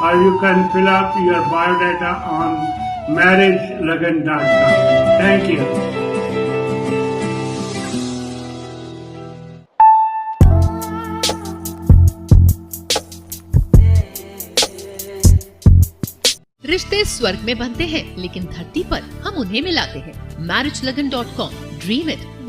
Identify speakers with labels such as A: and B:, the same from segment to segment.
A: or you can fill up your biodata on marriagelagan.com. Thank you.
B: रिश्ते स्वर्ग में बनते हैं लेकिन धरती पर हम उन्हें मिलाते हैं marriage Lagan dot com dream it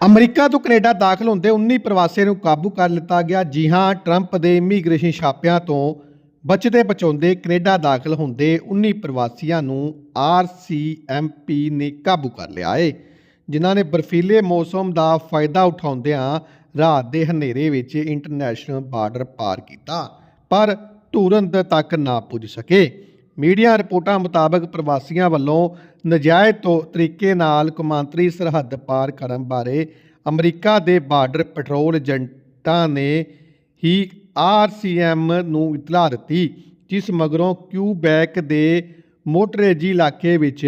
C: America ਤੋਂ ਕੈਨੇਡਾ ਦਾਖਲ ਹੁੰਦੇ 19 ਪ੍ਰਵਾਸੀਆਂ ਨੂੰ ਕਾਬੂ ਕਰ ਲਿੱਤਾ ਗਿਆ। ਜੀ ਹਾਂ, ਟਰੰਪ ਦੇ ਇਮੀਗ੍ਰੇਸ਼ਨ ਛਾਪਿਆਂ ਤੋਂ ਬਚਦੇ ਬਚਾਉਂਦੇ ਕੈਨੇਡਾ ਦਾਖਲ ਹੁੰਦੇ 19 ਪ੍ਰਵਾਸੀਆਂ ਨੂੰ ਆਰਸੀਐਮਪੀ ਨੇ ਕਾਬੂ ਕਰ ਲਿਆ ਏ, ਜਿਨ੍ਹਾਂ ਨੇ ਬਰਫੀਲੇ ਮੌਸਮ ਦਾ ਫਾਇਦਾ ਉਠਾਉਂਦਿਆਂ ਰਾਤ ਦੇ ਹਨੇਰੇ ਵਿੱਚ ਇੰਟਰਨੈਸ਼ਨਲ ਬਾਰਡਰ ਪਾਰ ਕੀਤਾ, ਪਰ ਤੁਰੰਤ ਤੱਕ ਨਾ ਪੁੱਜ ਸਕੇ। ਮੀਡੀਆ ਰਿਪੋਰਟਾਂ ਮੁਤਾਬਕ ਪ੍ਰਵਾਸੀਆਂ ਵੱਲੋਂ ਨਜਾਇਜ਼ ਤੋਂ ਤਰੀਕੇ ਨਾਲ ਕੌਮਾਂਤਰੀ ਸਰਹੱਦ ਪਾਰ ਕਰਨ ਬਾਰੇ ਅਮਰੀਕਾ ਦੇ ਬਾਰਡਰ ਪੈਟਰੋਲ ਏਜੰਟਾਂ ਨੇ ਹੀ ਆਰਸੀਐਮ ਨੂੰ ਇਤਲਾਹ ਦਿੱਤੀ, ਜਿਸ ਮਗਰੋਂ ਕਿਊਬੈਕ ਦੇ ਮੋਟਰੇਜੀ ਇਲਾਕੇ ਵਿੱਚ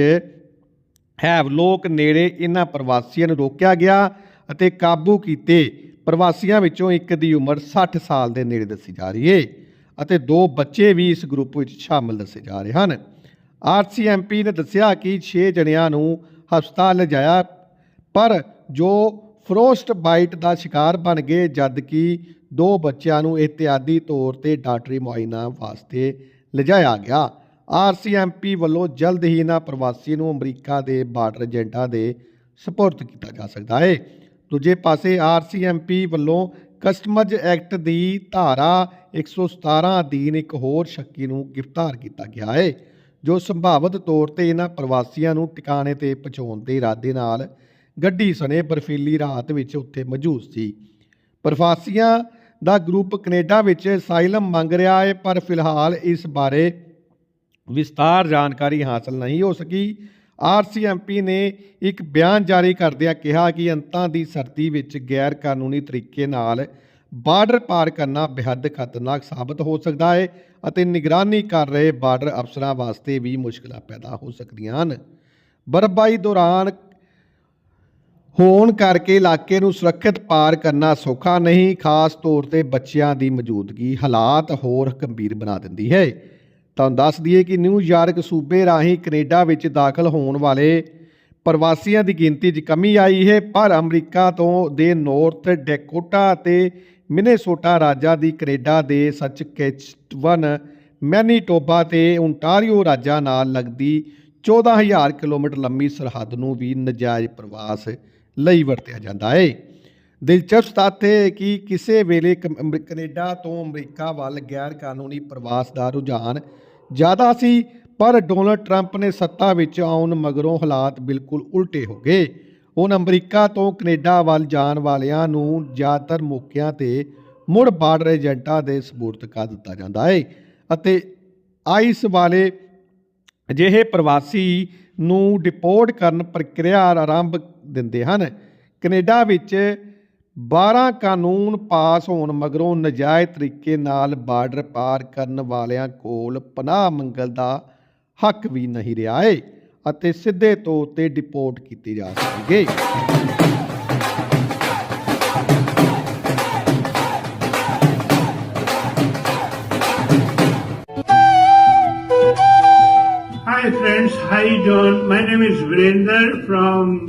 C: ਹੈਵਲੋਕ ਨੇੜੇ ਇਹਨਾਂ ਪ੍ਰਵਾਸੀਆਂ ਨੂੰ ਰੋਕਿਆ ਗਿਆ ਅਤੇ ਕਾਬੂ ਕੀਤੇ। ਪ੍ਰਵਾਸੀਆਂ ਵਿੱਚੋਂ ਇੱਕ ਦੀ ਉਮਰ 60 ਸਾਲ ਦੇ ਨੇੜੇ ਦੱਸੀ ਜਾ ਰਹੀ ਹੈ ਅਤੇ ਦੋ ਬੱਚੇ ਵੀ ਇਸ ਗਰੁੱਪ ਵਿੱਚ ਸ਼ਾਮਲ ਦੱਸੇ ਜਾ ਰਹੇ ਹਨ। ਆਰਸੀਐਮਪੀ ਨੇ ਦੱਸਿਆ ਕਿ 6 ਜਣਿਆਂ ਨੂੰ ਹਸਪਤਾਲ ਲਿਜਾਇਆ, ਪਰ ਜੋ ਫਰੋਸਟ ਬਾਈਟ ਦਾ ਸ਼ਿਕਾਰ ਬਣ ਗਏ ਜਦ ਕਿ ਦੋ ਬੱਚਿਆਂ ਨੂੰ ਇਤਿਆਦੀ ਤੌਰ ਤੇ ਡਾਕਟਰੀ ਮੁਆਇਨਾ ਵਾਸਤੇ ਲਿਜਾਇਆ ਗਿਆ। ਆਰਸੀਐਮਪੀ ਵੱਲੋਂ ਜਲਦ ਹੀ ਇਹਨਾਂ ਪ੍ਰਵਾਸੀ ਨੂੰ ਅਮਰੀਕਾ ਦੇ ਬਾਰਡਰ ਏਜੰਟਾਂ ਦੇ ਸਪੁਰਦ ਕੀਤਾ ਜਾ ਸਕਦਾ ਹੈ। ਦੂਜੇ ਪਾਸੇ ਆਰਸੀਐਮਪੀ ਵੱਲੋਂ ਕਸਟਮਜ਼ ਐਕਟ ਦੀ ਧਾਰਾ 117 ਅਧੀਨ ਇੱਕ ਹੋਰ ਸ਼ੱਕੀ ਨੂੰ ਗ੍ਰਿਫਤਾਰ ਕੀਤਾ ਗਿਆ ਹੈ ਜੋ ਸੰਭਾਵਿਤ ਤੌਰ ਤੇ ਇਹਨਾਂ ਪ੍ਰਵਾਸੀਆਂ ਨੂੰ ਟਿਕਾਣੇ ਤੇ ਪਹੁੰਚਾਉਣ ਦੇ ਇਰਾਦੇ ਨਾਲ ਗੱਡੀ ਸਣੇ ਬਰਫੀਲੀ ਰਾਤ ਵਿੱਚ ਉੱਥੇ ਮੌਜੂਦ ਸੀ। ਪ੍ਰਵਾਸੀਆਂ ਦਾ ਗਰੁੱਪ ਕੈਨੇਡਾ ਵਿੱਚ ਅਸਾਈਲਮ ਮੰਗ ਰਿਹਾ ਹੈ ਪਰ ਫਿਲਹਾਲ ਇਸ ਬਾਰੇ ਵਿਸਤਾਰ ਜਾਣਕਾਰੀ ਹਾਸਲ ਨਹੀਂ ਹੋ ਸਕੀ। ਆਰਸੀਐਮਪੀ ਨੇ ਇੱਕ ਬਿਆਨ ਜਾਰੀ ਕਰਦਿਆਂ ਕਿਹਾ ਕਿ ਅੰਤਾਂ ਦੀ ਸਰਦੀ ਵਿੱਚ ਗੈਰ ਕਾਨੂੰਨੀ ਤਰੀਕੇ ਨਾਲ ਬਾਰਡਰ ਪਾਰ ਕਰਨਾ ਬੇਹੱਦ ਖਤਰਨਾਕ ਸਾਬਤ ਹੋ ਸਕਦਾ ਹੈ ਅਤੇ ਨਿਗਰਾਨੀ ਕਰ ਰਹੇ ਬਾਰਡਰ ਅਫਸਰਾਂ ਵਾਸਤੇ ਵੀ ਮੁਸ਼ਕਲਾਂ ਪੈਦਾ ਹੋ ਸਕਦੀਆਂ ਹਨ। ਬਰਫਬਾਰੀ ਦੌਰਾਨ ਹੋਣ ਕਰਕੇ ਇਲਾਕੇ ਨੂੰ ਸੁਰੱਖਿਅਤ ਪਾਰ ਕਰਨਾ ਸੌਖਾ ਨਹੀਂ, ਖਾਸ ਤੌਰ ਤੇ ਬੱਚਿਆਂ ਦੀ ਮੌਜੂਦਗੀ ਹਾਲਾਤ ਹੋਰ ਗੰਭੀਰ ਬਣਾ ਦਿੰਦੀ ਹੈ। ਤੁਹਾਨੂੰ ਦੱਸ ਦਈਏ ਕਿ ਨਿਊਯਾਰਕ ਸੂਬੇ ਰਾਹੀਂ ਕੈਨੇਡਾ ਵਿੱਚ ਦਾਖਲ ਹੋਣ ਵਾਲੇ ਪ੍ਰਵਾਸੀਆਂ ਦੀ ਗਿਣਤੀ 'ਚ ਕਮੀ ਆਈ ਹੈ, ਪਰ ਅਮਰੀਕਾ ਤੋਂ ਦੇ ਨੌਰਥ ਡੈਕੋਟਾ ਅਤੇ ਮਿਨੇਸੋਟਾ ਰਾਜਾਂ ਦੀ ਕੈਨੇਡਾ ਦੇ ਸਚਕੈਚਵਨ ਮੈਨੀਟੋਬਾ ਤੇ ਓਨਟਾਰੀਓ ਰਾਜਾਂ ਨਾਲ ਲੱਗਦੀ 14000 ਕਿਲੋਮੀਟਰ ਲੰਮੀ ਸਰਹੱਦ ਨੂੰ ਵੀ ਨਜਾਇਜ਼ ਪ੍ਰਵਾਸ ਲਈ ਵਰਤਿਆ ਜਾਂਦਾ ਹੈ। ਦਿਲਚਸਪ ਤੱਥ ਹੈ ਕਿ ਕਿਸੇ ਵੇਲੇ ਕ- ਅਮਰੀ- ਕੈਨੇਡਾ ਤੋਂ ਅਮਰੀਕਾ ਵੱਲ ਗੈਰ ਕਾਨੂੰਨੀ ਪ੍ਰਵਾਸ ਦਾ ਰੁਝਾਨ ਜ਼ਿਆਦਾ ਸੀ, ਪਰ ਡੋਨਲਡ ਟਰੰਪ ਨੇ ਸੱਤਾ ਵਿੱਚ ਆਉਣ ਮਗਰੋਂ ਹਾਲਾਤ ਬਿਲਕੁਲ ਉਲਟੇ ਹੋ ਗਏ। ਹੁਣ ਅਮਰੀਕਾ ਤੋਂ ਕੈਨੇਡਾ ਵੱਲ ਜਾਣ ਵਾਲਿਆਂ ਨੂੰ ਜ਼ਿਆਦਾਤਰ ਮੌਕਿਆਂ ਤੇ ਮੁੜ ਬਾਰਡਰ ਏਜੰਟਾਂ ਦੇ ਸਪੁਰਦ ਕਰ ਦਿੱਤਾ ਜਾਂਦਾ ਹੈ ਅਤੇ ਆਈਸ ਵਾਲੇ ਅਜਿਹੇ ਪ੍ਰਵਾਸੀ ਨੂੰ ਡਿਪੋਰਟ ਕਰਨ ਪ੍ਰਕਿਰਿਆ ਆਰੰਭ ਦਿੰਦੇ ਹਨ। ਕੈਨੇਡਾ ਵਿੱਚ 12 ਕਾਨੂੰਨ ਪਾਸ ਹੋਣ ਮਗਰੋਂ ਨਜਾਇਜ਼ ਤਰੀਕੇ ਨਾਲ ਬਾਰਡਰ ਪਾਰ ਕਰਨ ਵਾਲਿਆਂ ਕੋਲ ਪਨਾਹ ਮੰਗਲ ਦਾ ਹੱਕ ਵੀ ਨਹੀਂ ਰਿਹਾ ਏ ਅਤੇ ਸਿੱਧੇ ਤੌਰ ਤੇ ਡਿਪੋਰਟ ਕੀਤੇ ਜਾ ਸਕਣਗੇ
A: Hi friends, how you? My name is Virender from